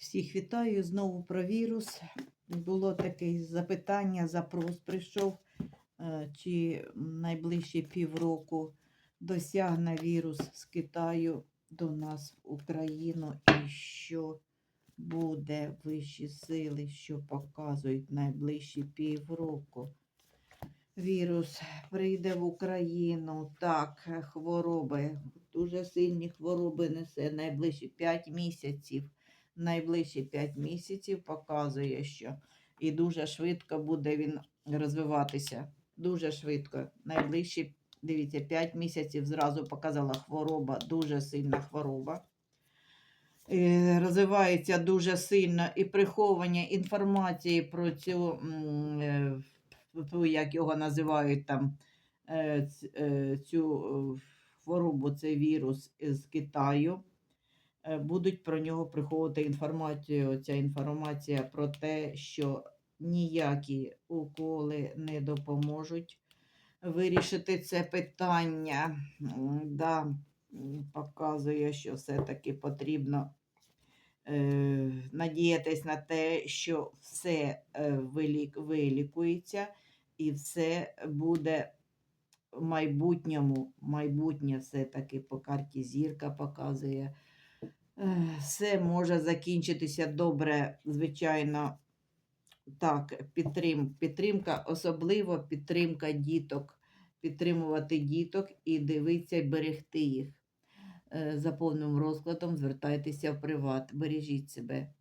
Всіх вітаю знову про вірус. Було таке запитання, запрос прийшов, е, чи найближчі півроку досягне вірус з Китаю до нас в Україну і що буде вищі сили, що показують найближчі півроку. Вірус прийде в Україну, так, хвороби, дуже сильні хвороби несе найближчі 5 місяців найближчі 5 місяців показує, що і дуже швидко буде він розвиватися. Дуже швидко. Найближчі, дивіться, 5 місяців зразу показала хвороба, дуже сильна хвороба. Е, Розвивається дуже сильно і приховування інформації про цю, е, як його називають там, е, цю хворобу, цей вірус з Китаю будуть про нього приховувати інформацію. Ця інформація про те, що ніякі уколи не допоможуть вирішити це питання. Да, показує, що все-таки потрібно е, надіятись на те, що все е, вилікується і все буде в майбутньому. Майбутнє все-таки по карті зірка показує. Ех, Все може закінчитися добре, звичайно. Так, підтрим, підтримка, особливо підтримка діток, підтримувати діток і дивитися і берегти їх. Е, За повним розкладом звертайтеся в приват, бережіть себе.